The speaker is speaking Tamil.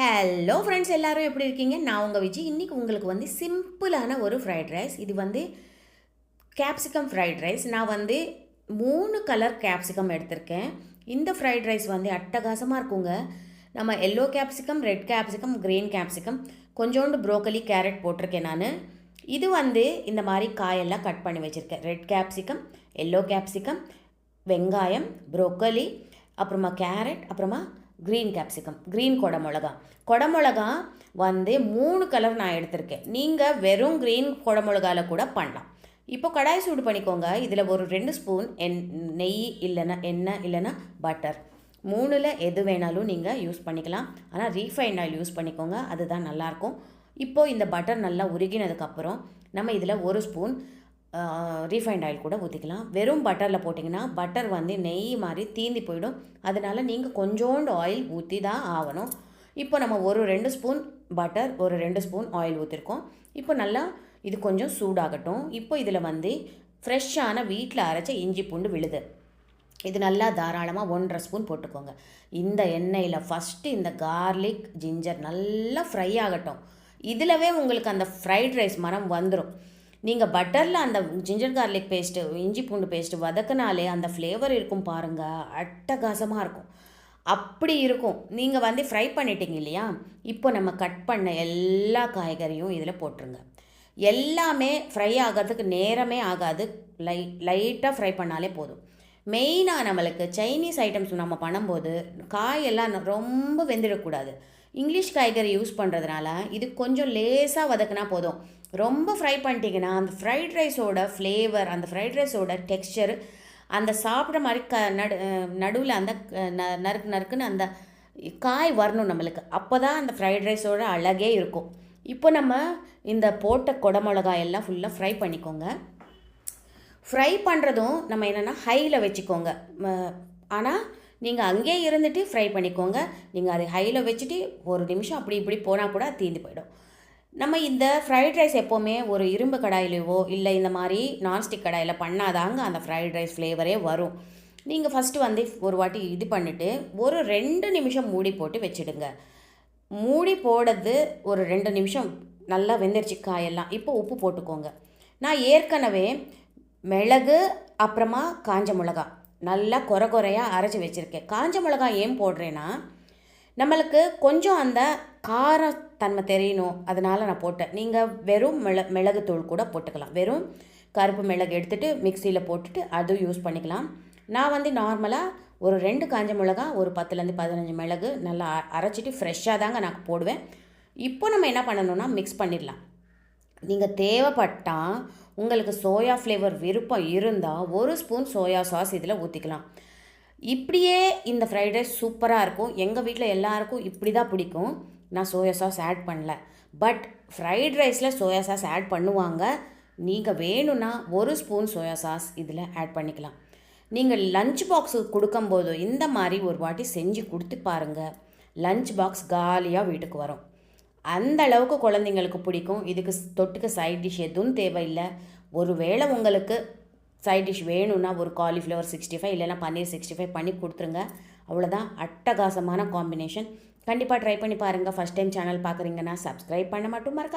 ஹலோ ஃப்ரெண்ட்ஸ் எல்லாரும் எப்படி இருக்கீங்க? நான் உங்கள் விஜய் இன்றைக்கி உங்களுக்கு வந்து சிம்பிளான ஒரு ஃப்ரைட் ரைஸ் இது வந்து கேப்சிகம் ஃப்ரைட் ரைஸ் நான் வந்து மூணு கலர் கேப்சிகம் எடுத்திருக்கேன். இந்த ஃப்ரைட் ரைஸ் வந்து அட்டகாசமாக இருக்குங்க. நம்ம yellow capsicum red capsicum green capsicum கொஞ்சோண்டு ப்ரோக்கலி கேரட் போட்டிருக்கேன் நான். இது வந்து இந்த மாதிரி காயெல்லாம் கட் பண்ணி வச்சுருக்கேன். ரெட் கேப்சிகம் எல்லோ கேப்சிகம் வெங்காயம் ப்ரோக்கலி அப்புறமா கேரட் அப்புறமா க்ரீன் கேப்சிகம் க்ரீன் கொடமிளகா. கொடமிளகா வந்து மூணு கலர் நான் எடுத்திருக்கேன். நீங்கள் வெறும் க்ரீன் கொடமிளகாவில் கூட பண்ணலாம். இப்போ கடாய் சூடு பண்ணிக்கோங்க. இதில் ஒரு ரெண்டு ஸ்பூன் எண் நெய் இல்லைன்னா எண்ணெய் இல்லைன்னா பட்டர் மூணில் எது வேணாலும் நீங்கள் யூஸ் பண்ணிக்கலாம். ஆனால் ரீஃபைண்ட் ஆயில் யூஸ் பண்ணிக்கோங்க. அதுதான் நல்லாயிருக்கும் இப்போது இந்த பட்டர் நல்லா உருகினதுக்கப்புறம் நம்ம இதில் ஒரு ஸ்பூன் ரீஃபைண்ட் ஆயில் கூட ஊற்றிக்கலாம் வெறும் பட்டரில் போட்டிங்கன்னா பட்டர் வந்து நெய் மாதிரி தீந்தி போயிடும். அதனால் நீங்கள் கொஞ்சோண்டு ஆயில் ஊற்றி தான் ஆகணும். இப்போ நம்ம ஒரு ரெண்டு ஸ்பூன் பட்டர் ஒரு ரெண்டு ஸ்பூன் ஆயில் ஊற்றிருக்கோம் இப்போ நல்லா இது கொஞ்சம் சூடாகட்டும். இப்போ இதில் வந்து ஃப்ரெஷ்ஷான வீட்டில் அரைச்ச இஞ்சி பூண்டு விழுது. இது நல்லா தாராளமாக ஒன்றரை ஸ்பூன் போட்டுக்கோங்க. இந்த எண்ணெயில் ஃபஸ்ட்டு இந்த கார்லிக் ஜிஞ்சர் நல்லா ஃப்ரை ஆகட்டும். இதிலவே உங்களுக்கு அந்த ஃப்ரைட் ரைஸ் மரம் வந்துடும் நீங்கள் பட்டரில் அந்த ஜிஞ்சர் கார்லிக் பேஸ்ட்டு இஞ்சி பூண்டு பேஸ்ட்டு வதக்கினாலே அந்த ஃப்ளேவர் இருக்கும் பாருங்கள் அட்டகாசமாக இருக்கும். அப்படி இருக்கும். நீங்கள் வந்து ஃப்ரை பண்ணிட்டீங்க இல்லையா? இப்போ நம்ம கட் பண்ண எல்லா காய்கறியும் இதில் போட்டுருங்க. எல்லாமே ஃப்ரை ஆகிறதுக்கு நேரமே ஆகாது. லை லைட்டாக ஃப்ரை பண்ணாலே போதும். மெயினாக நம்மளுக்கு சைனீஸ் ஐட்டம்ஸ் நம்ம பண்ணும்போது காயெல்லாம் ரொம்ப வெந்துடக்கூடாது. இங்கிலீஷ் காய்கறி யூஸ் பண்ணுறதுனால இது கொஞ்சம் லேசாக வதக்குனா போதும். ரொம்ப ஃப்ரை பண்ணிட்டீங்கன்னா அந்த ஃப்ரைட் ரைஸோட ஃப்ளேவர் அந்த ஃப்ரைட் ரைஸோட டெக்ஸ்சர் அந்த சாப்பிட்ற மாதிரி க நடு நடுவில் அந்த நறுக்கு நறுக்குன்னு அந்த காய் வரணும் நம்மளுக்கு. அப்போ தான் அந்த ஃப்ரைட் ரைஸோட அழகே இருக்கும். இப்போ நம்ம இந்த போட்ட குடமிளகாய் எல்லாம் ஃபுல்லாக ஃப்ரை பண்ணிக்கோங்க. ஃப்ரை பண்ணுறதும் நம்ம என்னென்னா ஹையில் வச்சுக்கோங்க. ஆனால் நீங்கள் அங்கேயே இருந்துட்டு ஃப்ரை பண்ணிக்கோங்க. நீங்கள் அதை ஹையில் வச்சுட்டு ஒரு நிமிஷம் அப்படி இப்படி போனால் கூட தீந்து போயிடும். நம்ம இந்த ஃப்ரைட் ரைஸ் எப்போவுமே ஒரு இரும்பு கடாயிலையோ இல்லை இந்த மாதிரி நான்ஸ்டிக் கடாயில் பண்ணாதாங்க அந்த ஃப்ரைட் ரைஸ் ஃப்ளேவரே வரும். நீங்கள் ஃபஸ்ட்டு வந்து ஒரு வாட்டி இது பண்ணிவிட்டு ஒரு ரெண்டு நிமிஷம் மூடி போட்டு வச்சுடுங்க. மூடி போடுறது ஒரு ரெண்டு நிமிஷம் நல்லா வெந்துருச்சு காயெல்லாம். இப்போ உப்பு போட்டுக்கோங்க. நான் ஏற்கனவே மிளகு அப்புறமா காஞ்ச மிளகா. நல்லா குறை குறையாக அரைச்சி வச்சுருக்கேன். காஞ்ச மிளகாய் ஏன் போடுறேன்னா நம்மளுக்கு கொஞ்சம் அந்த காரத்தன்மை தெரியணும். அதனால் நான் போட்டேன். நீங்கள் வெறும் மிள மிளகுத்தூள் கூட போட்டுக்கலாம். வெறும் கருப்பு மிளகு எடுத்துகிட்டு மிக்சியில் போட்டுட்டு அதுவும் யூஸ் பண்ணிக்கலாம். நான் வந்து நார்மலாக ஒரு ரெண்டு காஞ்ச மிளகா ஒரு பத்துலேருந்து பதினஞ்சு மிளகு நல்லா அரைச்சிட்டு ஃப்ரெஷ்ஷாக தாங்க நான் போடுவேன். இப்போ நம்ம என்ன பண்ணணும்னா மிக்ஸ் பண்ணிடலாம். நீங்கள் தேவைப்பட்டால் உங்களுக்கு சோயா ஃப்ளேவர் விருப்பம் இருந்தால் ஒரு ஸ்பூன் சோயா சாஸ் இதில் ஊற்றிக்கலாம் இப்படியே இந்த ஃப்ரைட் ரைஸ் சூப்பராக இருக்கும். எங்கள் வீட்டில் எல்லாருக்கும் இப்படி தான் பிடிக்கும். நான் சோயா சாஸ் ஆட் பண்ணல. பட் ஃப்ரைட் ரைஸில் சோயா சாஸ் ஆட் பண்ணுவாங்க. நீங்கள் வேணும்னா ஒரு ஸ்பூன் சோயா சாஸ் இதில் ஆட் பண்ணிக்கலாம். நீங்கள் லஞ்ச் பாக்ஸு கொடுக்கும்போதோ இந்த மாதிரி ஒரு வாட்டி செஞ்சு கொடுத்து பாருங்கள் லஞ்ச் பாக்ஸ் காலியாக வீட்டுக்கு வரும். அந்த அளவுக்கு குழந்தைங்களுக்கு பிடிக்கும். இதுக்கு தொட்டுக்க சைட் டிஷ் எதுவும் தேவையில்லை. ஒரு வேளை உங்களுக்கு சைட் டிஷ் வேணும்னா ஒரு காலிஃப்ளவர் சிக்ஸ்டி ஃபைவ் இல்லைனா பன்னீர் சிக்ஸ்டி ஃபைவ் பண்ணி கொடுத்துருங்க. அவ்வளோதான் அட்டகாசமான காம்பினேஷன் கண்டிப்பாக ட்ரை பண்ணி பாருங்கள் ஃபஸ்ட் டைம் சேனல் பார்க்குறீங்கன்னா சப்ஸ்கிரைப் பண்ண மட்டும் மறக்காது